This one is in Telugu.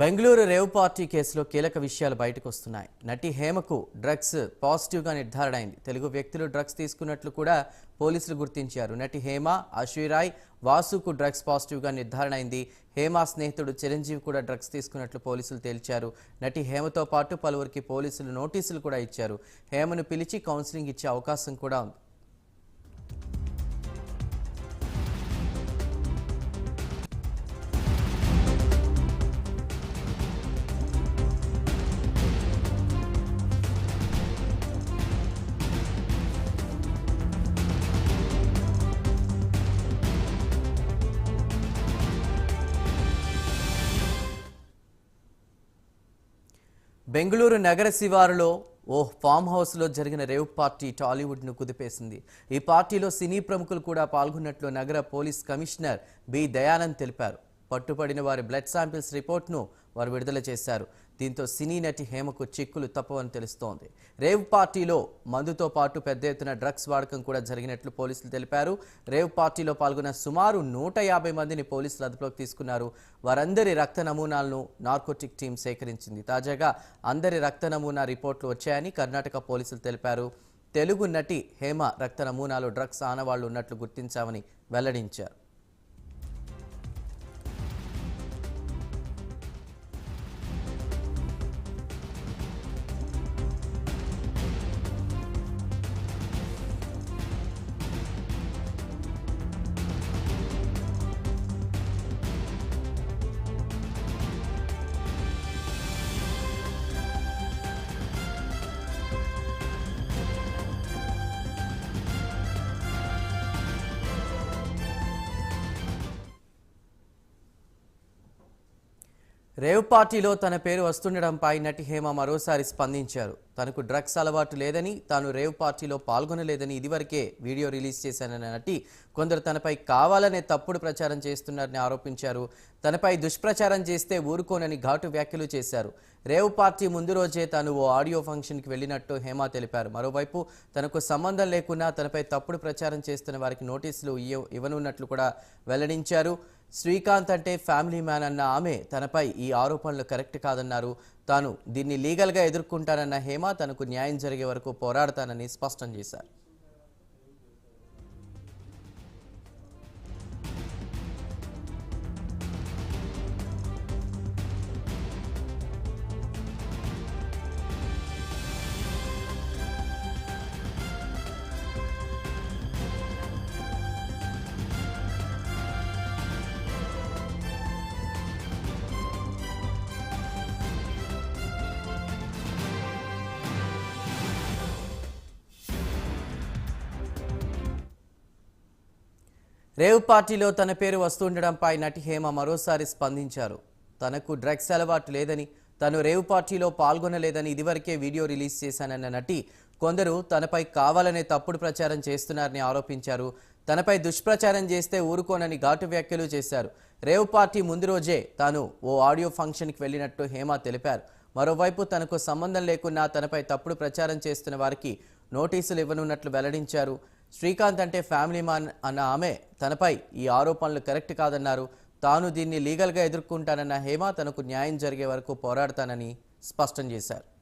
బెంగళూరు రేవ్ పార్టీ కేసులో కీలక విషయాలు బయటకు వస్తున్నాయి. నటి హేమకు డ్రగ్స్ పాజిటివ్గా నిర్ధారణ అయింది తెలుగు వ్యక్తులు డ్రగ్స్ తీసుకున్నట్లు కూడా పోలీసులు గుర్తించారు. నటి హేమ అశ్విరాయ్ వాసుకు డ్రగ్స్ పాజిటివ్గా నిర్ధారణ అయింది హేమ స్నేహితుడు చిరంజీవి కూడా డ్రగ్స్ తీసుకున్నట్లు పోలీసులు తేల్చారు. నటి హేమతో పాటు పలువురికి పోలీసులు నోటీసులు కూడా ఇచ్చారు. హేమను పిలిచి కౌన్సిలింగ్ ఇచ్చే అవకాశం కూడా ఉంది. బెంగళూరు నగర శివారులో ఓ ఫామ్ హౌస్లో జరిగిన రేవ్ పార్టీ టాలీవుడ్ను కుదిపేసింది. ఈ పార్టీలో సినీ ప్రముఖులు కూడా పాల్గొన్నట్లు నగర పోలీస్ కమిషనర్ బి. దయానంద్ తెలిపారు. పట్టుబడిన వారి బ్లడ్ శాంపిల్స్ రిపోర్ట్ను వారు విడుదల చేశారు. దీంతో సినీ నటి హేమకు చిక్కులు తప్పవని తెలుస్తోంది. రేవ్ పార్టీలో మందుతో పాటు పెద్ద ఎత్తున డ్రగ్స్ వాడకం కూడా జరిగినట్లు పోలీసులు తెలిపారు. రేవ్ పార్టీలో పాల్గొన్న సుమారు నూట యాభై మందిని పోలీసులు అదుపులోకి తీసుకున్నారు. వారందరి రక్త నమూనాలను నార్కోటిక్ టీం సేకరించింది. తాజాగా అందరి రక్త నమూనా రిపోర్ట్లు వచ్చాయని కర్ణాటక పోలీసులు తెలిపారు. తెలుగు నటి హేమ రక్త నమూనాలు డ్రగ్స్ ఆనవాళ్ళు ఉన్నట్లు గుర్తించామని వెల్లడించారు. రేవ్ పార్టీలో తన పేరు వస్తుండడంపై నటి హేమ మరోసారి స్పందించారు. తనకు డ్రగ్స్ అలవాటు లేదని తాను రేవ్ పార్టీలో పాల్గొనలేదని ఇదివరకే వీడియో రిలీజ్ చేశానన్న నటి కొందరు తనపై కావాలనే తప్పుడు ప్రచారం చేస్తున్నారని ఆరోపించారు. తనపై దుష్ప్రచారం చేస్తే ఊరుకోనని ఘాటు వ్యాఖ్యలు చేశారు. రేవ్ పార్టీ ముందు రోజే తాను ఓ ఆడియో ఫంక్షన్కి వెళ్ళినట్టు హేమ తెలిపారు. మరోవైపు తనకు సంబంధం లేకున్నా తనపై తప్పుడు ప్రచారం చేస్తున్న వారికి నోటీసులు ఇవ్వనున్నట్లు కూడా వెల్లడించారు. శ్రీకాంత్ అంటే ఫ్యామిలీ మ్యాన్ అన్న ఆమె తనపై ఈ ఆరోపణలు కరెక్ట్ కాదన్నారు. తాను దీన్ని లీగల్గా ఎదుర్కొంటానన్న హేమ తనకు న్యాయం జరిగే వరకు పోరాడతానని స్పష్టం చేశారు. రేవ్ పార్టీలో తన పేరు వస్తుండడంపై నటి హేమ మరోసారి స్పందించారు. తనకు డ్రగ్స్ అలవాటు లేదని తను రేవ్ పార్టీలో పాల్గొనలేదని ఇదివరకే వీడియో రిలీజ్ చేశానన్న నటి కొందరు తనపై కావాలనే తప్పుడు ప్రచారం చేస్తున్నారని ఆరోపించారు. తనపై దుష్ప్రచారం చేస్తే ఊరుకోనని ఘాటు వ్యాఖ్యలు చేశారు. రేవ్ పార్టీ ముందు రోజే తాను ఓ ఆడియో ఫంక్షన్కి వెళ్ళినట్టు హేమ తెలిపారు. మరోవైపు తనకు సంబంధం లేకున్నా తనపై తప్పుడు ప్రచారం చేస్తున్న వారికి నోటీసులు ఇవ్వనున్నట్లు వెల్లడించారు. శ్రీకాంత్ అంటే ఫ్యామిలీ మ్యాన్ అన్న ఆమె తనపై ఈ ఆరోపణలు కరెక్ట్ కాదన్నారు. తాను దీన్ని లీగల్గా ఎదుర్కొంటానన్న హేమ తనకు న్యాయం జరిగే వరకు పోరాడతానని స్పష్టం చేశారు.